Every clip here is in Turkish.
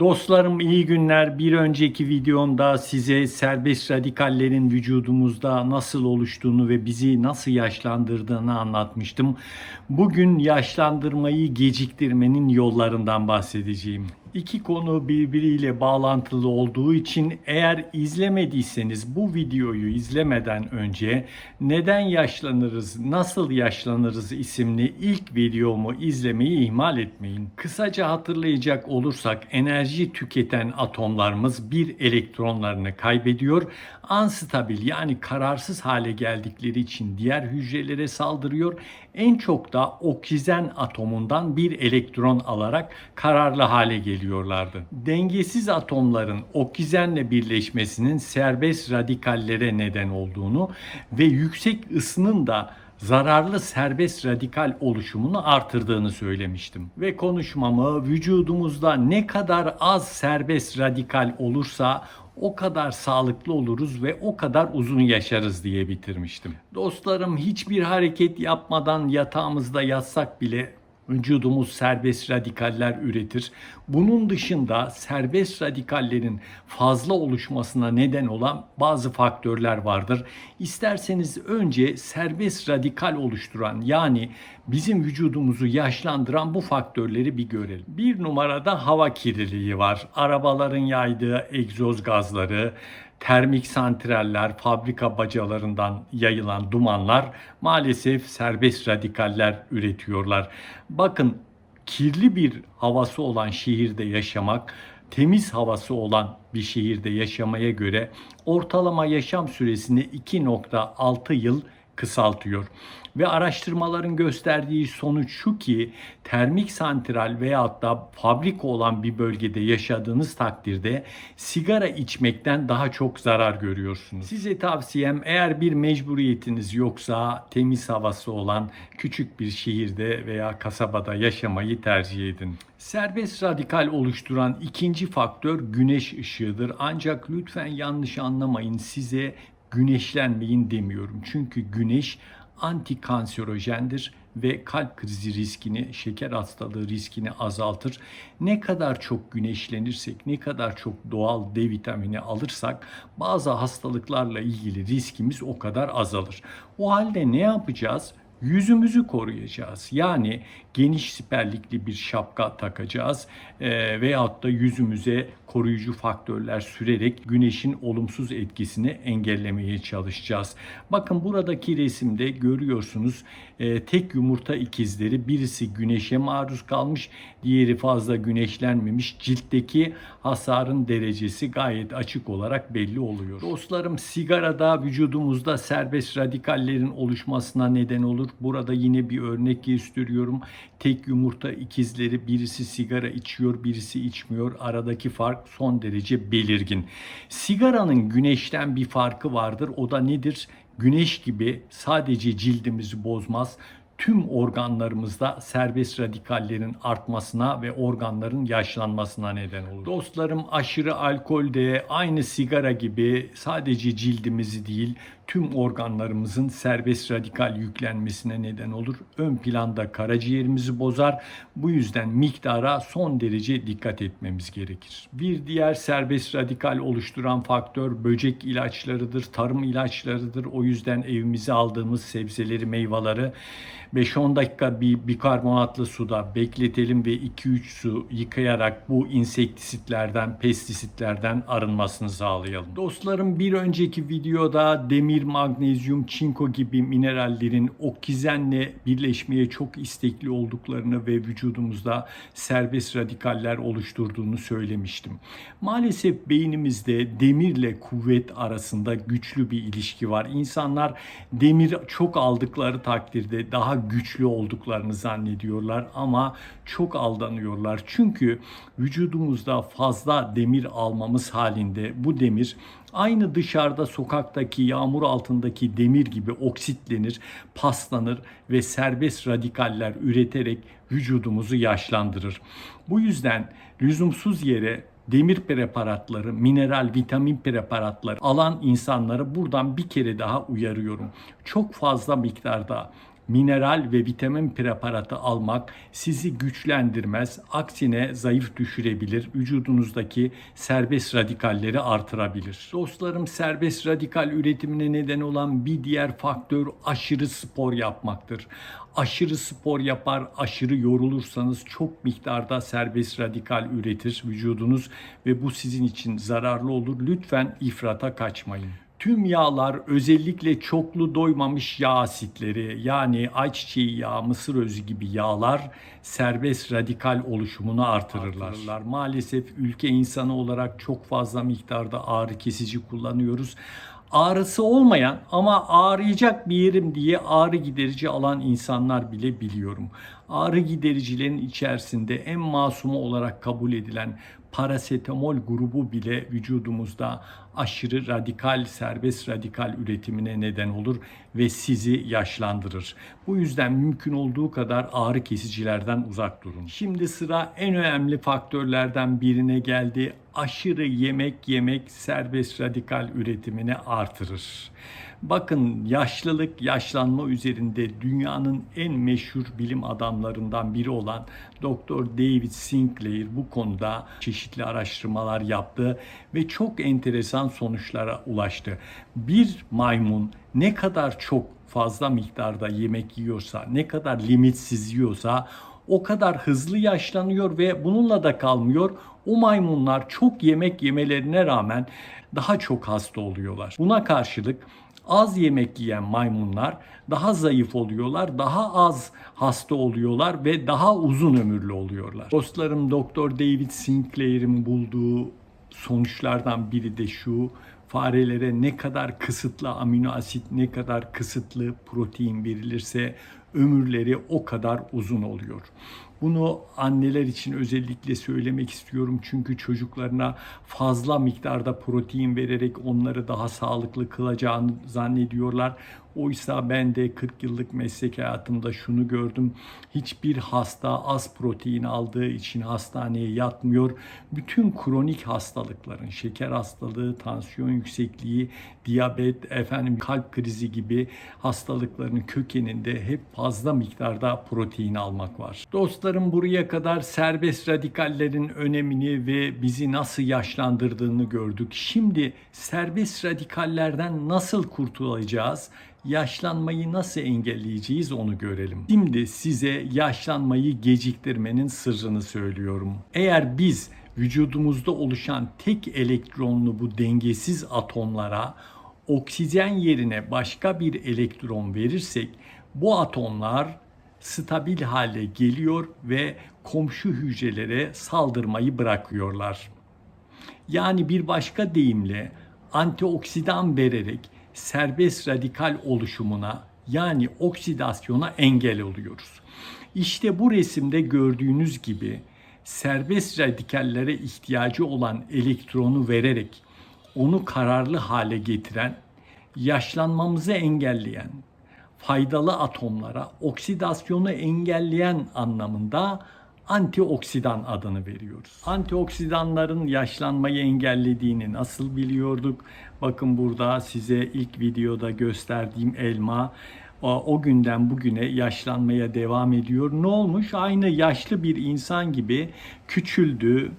Dostlarım iyi günler. Bir önceki videomda size serbest radikallerin vücudumuzda nasıl oluştuğunu ve bizi nasıl yaşlandırdığını anlatmıştım. Bugün yaşlandırmayı geciktirmenin yollarından bahsedeceğim. İki konu birbiriyle bağlantılı olduğu için eğer izlemediyseniz bu videoyu izlemeden önce neden yaşlanırız, nasıl yaşlanırız isimli ilk videomu izlemeyi ihmal etmeyin. Kısaca hatırlayacak olursak enerji tüketen atomlarımız bir elektronlarını kaybediyor. Anstabil yani kararsız hale geldikleri için diğer hücrelere saldırıyor. En çok da oksijen atomundan bir elektron alarak kararlı hale geliyorlardı. Dengesiz atomların oksijenle birleşmesinin serbest radikallere neden olduğunu ve yüksek ısının da zararlı serbest radikal oluşumunu artırdığını söylemiştim. Ve konuşmamı vücudumuzda ne kadar az serbest radikal olursa o kadar sağlıklı oluruz ve o kadar uzun yaşarız diye bitirmiştim. Dostlarım hiçbir hareket yapmadan yatağımızda yatsak bile vücudumuz serbest radikaller üretir. Bunun dışında serbest radikallerin fazla oluşmasına neden olan bazı faktörler vardır. İsterseniz önce serbest radikal oluşturan yani bizim vücudumuzu yaşlandıran bu faktörleri bir görelim. Bir numarada hava kirliliği var. Arabaların yaydığı egzoz gazları, termik santraller, fabrika bacalarından yayılan dumanlar maalesef serbest radikaller üretiyorlar. Bakın kirli bir havası olan şehirde yaşamak temiz havası olan bir şehirde yaşamaya göre ortalama yaşam süresini 2.6 yıl kısaltıyor. Ve araştırmaların gösterdiği sonuç şu ki termik santral veyahut da fabrika olan bir bölgede yaşadığınız takdirde sigara içmekten daha çok zarar görüyorsunuz. Size tavsiyem eğer bir mecburiyetiniz yoksa temiz havası olan küçük bir şehirde veya kasabada yaşamayı tercih edin. Serbest radikal oluşturan ikinci faktör güneş ışığıdır. Ancak lütfen yanlış anlamayın size güneşlenmeyin demiyorum. Çünkü güneş antikanserojendir ve kalp krizi riskini, şeker hastalığı riskini azaltır. Ne kadar çok güneşlenirsek, ne kadar çok doğal D vitamini alırsak bazı hastalıklarla ilgili riskimiz o kadar azalır. O halde ne yapacağız? Yüzümüzü koruyacağız. Yani geniş siperlikli bir şapka takacağız e, veyahut da yüzümüze koruyucu faktörler sürerek güneşin olumsuz etkisini engellemeye çalışacağız. Bakın buradaki resimde görüyorsunuz e, tek yumurta ikizleri birisi güneşe maruz kalmış, diğeri fazla güneşlenmemiş. Ciltteki hasarın derecesi gayet açık olarak belli oluyor. Dostlarım sigarada vücudumuzda serbest radikallerin oluşmasına neden olur. Burada yine bir örnek gösteriyorum. Tek yumurta ikizleri birisi sigara içiyor, birisi içmiyor. Aradaki fark son derece belirgin. Sigaranın güneşten bir farkı vardır. O da nedir? Güneş gibi sadece cildimizi bozmaz, tüm organlarımızda serbest radikallerin artmasına ve organların yaşlanmasına neden olur. Dostlarım aşırı alkol de aynı sigara gibi sadece cildimizi değil tüm organlarımızın serbest radikal yüklenmesine neden olur. Ön planda karaciğerimizi bozar. Bu yüzden miktara son derece dikkat etmemiz gerekir. Bir diğer serbest radikal oluşturan faktör böcek ilaçlarıdır, tarım ilaçlarıdır. O yüzden evimize aldığımız sebzeleri, meyveleri 5-10 dakika bir bikarbonatlı suda bekletelim ve 2-3 su yıkayarak bu insektisitlerden, pestisitlerden arınmasını sağlayalım. Dostlarım bir önceki videoda demir, magnezyum, çinko gibi minerallerin oksijenle birleşmeye çok istekli olduklarını ve vücudumuzda serbest radikaller oluşturduğunu söylemiştim. Maalesef beynimizde demirle kuvvet arasında güçlü bir ilişki var. İnsanlar demir çok aldıkları takdirde daha güçlü olduklarını zannediyorlar ama çok aldanıyorlar. Çünkü vücudumuzda fazla demir almamız halinde bu demir aynı dışarıda sokaktaki yağmur altındaki demir gibi oksitlenir, paslanır ve serbest radikaller üreterek vücudumuzu yaşlandırır. Bu yüzden lüzumsuz yere demir preparatları, mineral, vitamin preparatları alan insanları buradan bir kere daha uyarıyorum. Çok fazla miktarda mineral ve vitamin preparatı almak sizi güçlendirmez. Aksine zayıf düşürebilir. Vücudunuzdaki serbest radikalleri artırabilir. Dostlarım serbest radikal üretimine neden olan bir diğer faktör aşırı spor yapmaktır. Aşırı spor yapar, aşırı yorulursanız çok miktarda serbest radikal üretir vücudunuz ve bu sizin için zararlı olur. Lütfen ifrata kaçmayın. Tüm yağlar özellikle çoklu doymamış yağ asitleri yani ayçiçeği yağı, mısır özü gibi yağlar serbest radikal oluşumunu artırırlar. artırırlar. Maalesef ülke insanı olarak çok fazla miktarda ağrı kesici kullanıyoruz. Ağrısı olmayan ama ağrıyacak bir yerim diye ağrı giderici alan insanlar bile biliyorum. Ağrı gidericilerin içerisinde en masumu olarak kabul edilen parasetamol grubu bile vücudumuzda aşırı radikal, serbest radikal üretimine neden olur ve sizi yaşlandırır. Bu yüzden mümkün olduğu kadar ağrı kesicilerden uzak durun. Şimdi sıra en önemli faktörlerden birine geldi. Aşırı yemek yemek serbest radikal üretimini artırır. Bakın yaşlılık, yaşlanma üzerinde dünyanın en meşhur bilim adamlarından biri olan Dr. David Sinclair bu konuda çeşitli araştırmalar yaptı ve çok enteresan sonuçlara ulaştı. Bir maymun ne kadar çok fazla miktarda yemek yiyorsa, ne kadar limitsiz yiyorsa o kadar hızlı yaşlanıyor ve bununla da kalmıyor. O maymunlar çok yemek yemelerine rağmen daha çok hasta oluyorlar. Buna karşılık az yemek yiyen maymunlar daha zayıf oluyorlar, daha az hasta oluyorlar ve daha uzun ömürlü oluyorlar. Dostlarım Doktor David Sinclair'in bulduğu sonuçlardan biri de şu farelere ne kadar kısıtlı amino asit, ne kadar kısıtlı protein verilirse ömürleri o kadar uzun oluyor. Bunu anneler için özellikle söylemek istiyorum çünkü çocuklarına fazla miktarda protein vererek onları daha sağlıklı kılacağını zannediyorlar. Oysa ben de 40 yıllık meslek hayatımda şunu gördüm. Hiçbir hasta az protein aldığı için hastaneye yatmıyor. Bütün kronik hastalıkların, şeker hastalığı, tansiyon yüksekliği, diyabet, efendim kalp krizi gibi hastalıkların kökeninde hep fazla miktarda protein almak var. Dostlarım buraya kadar serbest radikallerin önemini ve bizi nasıl yaşlandırdığını gördük. Şimdi serbest radikallerden nasıl kurtulacağız? Yaşlanmayı nasıl engelleyeceğiz onu görelim. Şimdi size yaşlanmayı geciktirmenin sırrını söylüyorum. Eğer biz vücudumuzda oluşan tek elektronlu bu dengesiz atomlara oksijen yerine başka bir elektron verirsek bu atomlar stabil hale geliyor ve komşu hücrelere saldırmayı bırakıyorlar. Yani bir başka deyimle antioksidan vererek serbest radikal oluşumuna yani oksidasyona engel oluyoruz. İşte bu resimde gördüğünüz gibi serbest radikallere ihtiyacı olan elektronu vererek onu kararlı hale getiren, yaşlanmamızı engelleyen, faydalı atomlara oksidasyonu engelleyen anlamında antioksidan adını veriyoruz. Antioksidanların yaşlanmayı engellediğini nasıl biliyorduk? Bakın burada size ilk videoda gösterdiğim elma o günden bugüne yaşlanmaya devam ediyor. Ne olmuş? Aynı yaşlı bir insan gibi küçüldü,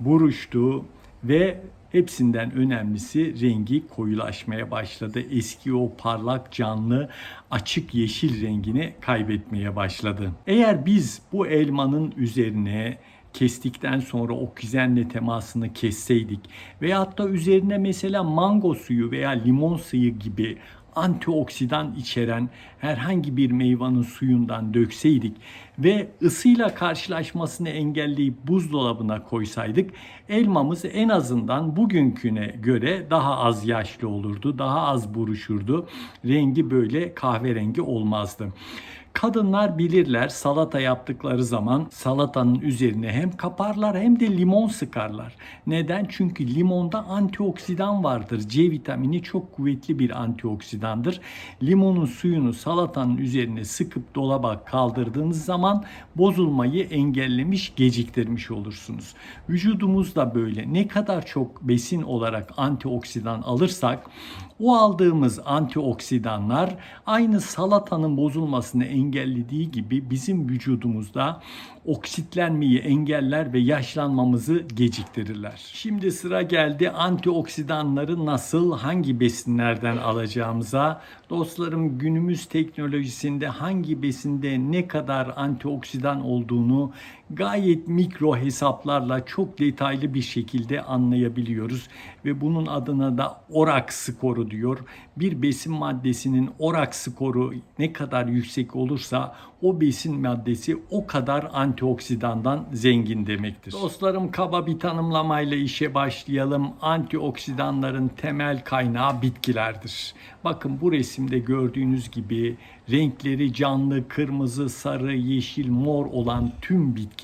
buruştu ve Hepsinden önemlisi rengi koyulaşmaya başladı. Eski o parlak canlı açık yeşil rengini kaybetmeye başladı. Eğer biz bu elmanın üzerine kestikten sonra oksijenle temasını kesseydik veyahut da üzerine mesela mango suyu veya limon suyu gibi antioksidan içeren herhangi bir meyvanın suyundan dökseydik ve ısıyla karşılaşmasını engelleyip buzdolabına koysaydık elmamız en azından bugünküne göre daha az yaşlı olurdu, daha az buruşurdu. Rengi böyle kahverengi olmazdı. Kadınlar bilirler salata yaptıkları zaman salatanın üzerine hem kaparlar hem de limon sıkarlar. Neden? Çünkü limonda antioksidan vardır. C vitamini çok kuvvetli bir antioksidandır. Limonun suyunu salatanın üzerine sıkıp dolaba kaldırdığınız zaman bozulmayı engellemiş, geciktirmiş olursunuz. Vücudumuz da böyle. Ne kadar çok besin olarak antioksidan alırsak o aldığımız antioksidanlar aynı salatanın bozulmasını engellediği gibi bizim vücudumuzda oksitlenmeyi engeller ve yaşlanmamızı geciktirirler. Şimdi sıra geldi antioksidanları nasıl hangi besinlerden alacağımıza. Dostlarım günümüz teknolojisinde hangi besinde ne kadar antioksidan olduğunu gayet mikro hesaplarla çok detaylı bir şekilde anlayabiliyoruz ve bunun adına da orak skoru diyor. Bir besin maddesinin orak skoru ne kadar yüksek olursa o besin maddesi o kadar antioksidandan zengin demektir. Dostlarım kaba bir tanımlamayla işe başlayalım. Antioksidanların temel kaynağı bitkilerdir. Bakın bu resimde gördüğünüz gibi renkleri canlı, kırmızı, sarı, yeşil, mor olan tüm bitkiler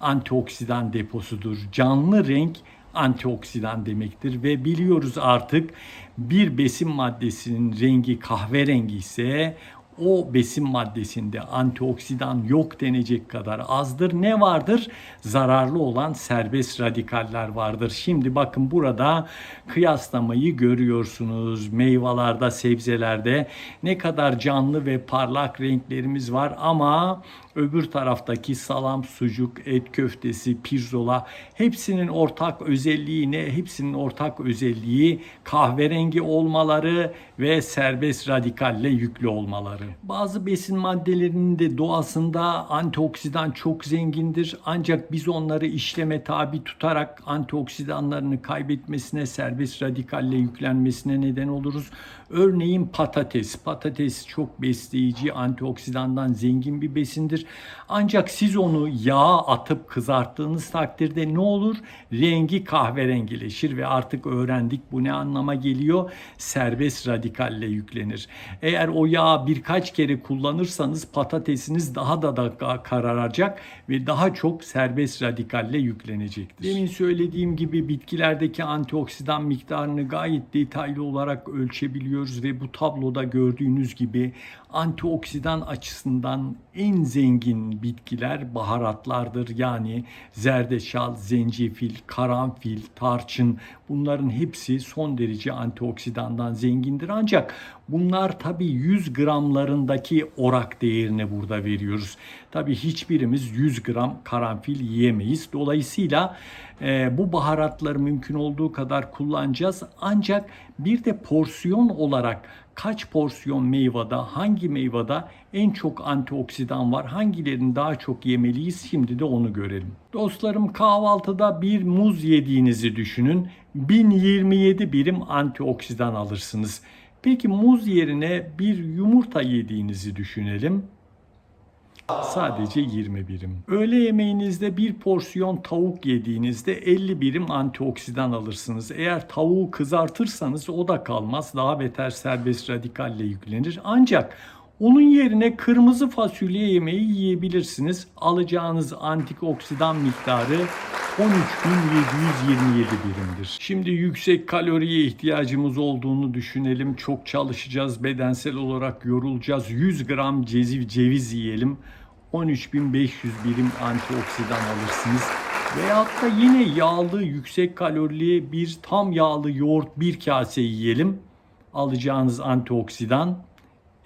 antioksidan deposudur. Canlı renk antioksidan demektir ve biliyoruz artık bir besin maddesinin rengi kahverengi ise o besin maddesinde antioksidan yok denecek kadar azdır. Ne vardır? Zararlı olan serbest radikaller vardır. Şimdi bakın burada kıyaslamayı görüyorsunuz. Meyvelerde, sebzelerde ne kadar canlı ve parlak renklerimiz var ama öbür taraftaki salam, sucuk, et köftesi, pirzola hepsinin ortak özelliği ne? Hepsinin ortak özelliği kahverengi olmaları ve serbest radikalle yüklü olmaları. Bazı besin maddelerinin de doğasında antioksidan çok zengindir. Ancak biz onları işleme tabi tutarak antioksidanlarını kaybetmesine, serbest radikalle yüklenmesine neden oluruz. Örneğin patates. Patates çok besleyici, antioksidandan zengin bir besindir. Ancak siz onu yağa atıp kızarttığınız takdirde ne olur? Rengi kahverengileşir ve artık öğrendik bu ne anlama geliyor? Serbest radikalle yüklenir. Eğer o yağı birkaç kere kullanırsanız patatesiniz daha da da kararacak ve daha çok serbest radikalle yüklenecektir. Demin söylediğim gibi bitkilerdeki antioksidan miktarını gayet detaylı olarak ölçebiliyoruz ve bu tabloda gördüğünüz gibi antioksidan açısından en zengin bitkiler baharatlardır. Yani zerdeçal, zencefil, karanfil, tarçın bunların hepsi son derece antioksidandan zengindir. Ancak bunlar tabi 100 gramlarındaki orak değerine burada veriyoruz. Tabi hiçbirimiz 100 gram karanfil yiyemeyiz. Dolayısıyla e, bu baharatları mümkün olduğu kadar kullanacağız. Ancak bir de porsiyon olarak kaç porsiyon meyvede, hangi meyvede en çok antioksidan var, hangilerini daha çok yemeliyiz şimdi de onu görelim. Dostlarım kahvaltıda bir muz yediğinizi düşünün. 1027 birim antioksidan alırsınız. Peki muz yerine bir yumurta yediğinizi düşünelim. Sadece 20 birim. Öğle yemeğinizde bir porsiyon tavuk yediğinizde 50 birim antioksidan alırsınız. Eğer tavuğu kızartırsanız o da kalmaz. Daha beter serbest radikalle yüklenir. Ancak onun yerine kırmızı fasulye yemeği yiyebilirsiniz. Alacağınız antioksidan miktarı 13.727 birimdir. Şimdi yüksek kaloriye ihtiyacımız olduğunu düşünelim. Çok çalışacağız, bedensel olarak yorulacağız. 100 gram ceviz, ceviz yiyelim. 13.500 birim antioksidan alırsınız. Veyahut da yine yağlı, yüksek kalorili bir tam yağlı yoğurt bir kase yiyelim. Alacağınız antioksidan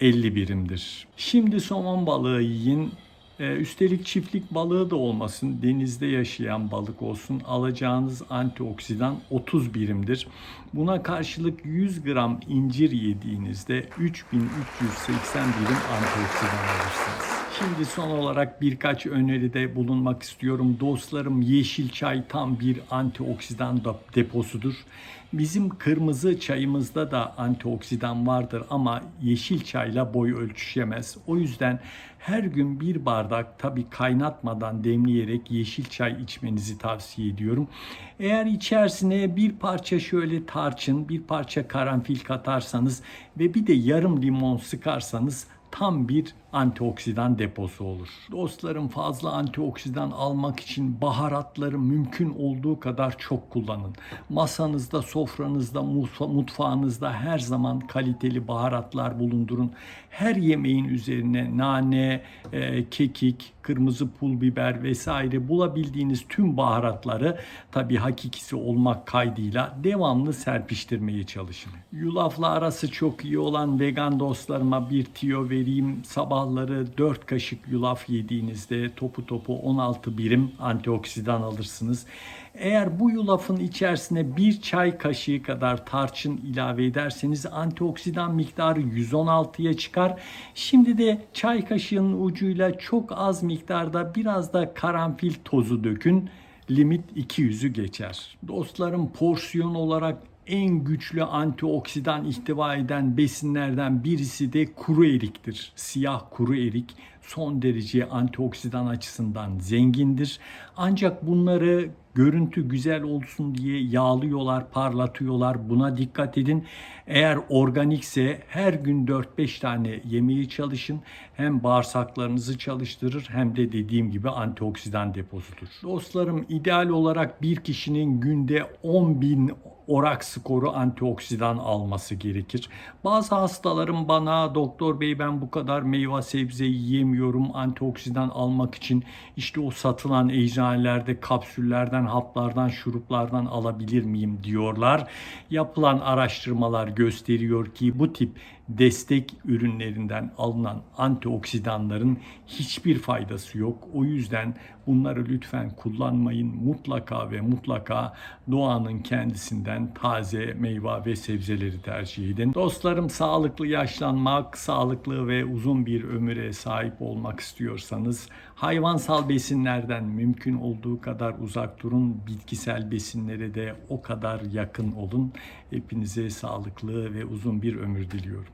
50 birimdir. Şimdi somon balığı yiyin. Ee, üstelik çiftlik balığı da olmasın, denizde yaşayan balık olsun. Alacağınız antioksidan 30 birimdir. Buna karşılık 100 gram incir yediğinizde 3380 birim antioksidan alırsınız. Şimdi son olarak birkaç öneride bulunmak istiyorum. Dostlarım yeşil çay tam bir antioksidan deposudur. Bizim kırmızı çayımızda da antioksidan vardır ama yeşil çayla boy ölçüşemez. O yüzden her gün bir bardak tabi kaynatmadan demleyerek yeşil çay içmenizi tavsiye ediyorum. Eğer içerisine bir parça şöyle tarçın, bir parça karanfil katarsanız ve bir de yarım limon sıkarsanız tam bir antioksidan deposu olur. Dostlarım fazla antioksidan almak için baharatları mümkün olduğu kadar çok kullanın. Masanızda, sofranızda, mutfa- mutfağınızda her zaman kaliteli baharatlar bulundurun. Her yemeğin üzerine nane, e, kekik, kırmızı pul biber vesaire bulabildiğiniz tüm baharatları tabii hakikisi olmak kaydıyla devamlı serpiştirmeye çalışın. Yulafla arası çok iyi olan vegan dostlarıma bir tiyo vereyim. Sabahları 4 kaşık yulaf yediğinizde topu topu 16 birim antioksidan alırsınız. Eğer bu yulafın içerisine bir çay kaşığı kadar tarçın ilave ederseniz antioksidan miktarı 116'ya çıkar. Şimdi de çay kaşığının ucuyla çok az miktarda biraz da karanfil tozu dökün. Limit 200'ü geçer. Dostlarım porsiyon olarak en güçlü antioksidan ihtiva eden besinlerden birisi de kuru eriktir. Siyah kuru erik son derece antioksidan açısından zengindir. Ancak bunları görüntü güzel olsun diye yağlıyorlar, parlatıyorlar. Buna dikkat edin. Eğer organikse her gün 4-5 tane yemeye çalışın. Hem bağırsaklarınızı çalıştırır hem de dediğim gibi antioksidan deposudur. Dostlarım ideal olarak bir kişinin günde 10 bin orak skoru antioksidan alması gerekir. Bazı hastalarım bana doktor bey ben bu kadar meyve sebze yiyemiyorum antioksidan almak için işte o satılan eczanelerde kapsüllerden, haplardan, şuruplardan alabilir miyim diyorlar. Yapılan araştırmalar gösteriyor ki bu tip destek ürünlerinden alınan antioksidanların hiçbir faydası yok. O yüzden bunları lütfen kullanmayın. Mutlaka ve mutlaka doğanın kendisinden taze meyve ve sebzeleri tercih edin. Dostlarım sağlıklı yaşlanmak, sağlıklı ve uzun bir ömüre sahip olmak istiyorsanız hayvansal besinlerden mümkün olduğu kadar uzak durun. Bitkisel besinlere de o kadar yakın olun. Hepinize sağlıklı ve uzun bir ömür diliyorum.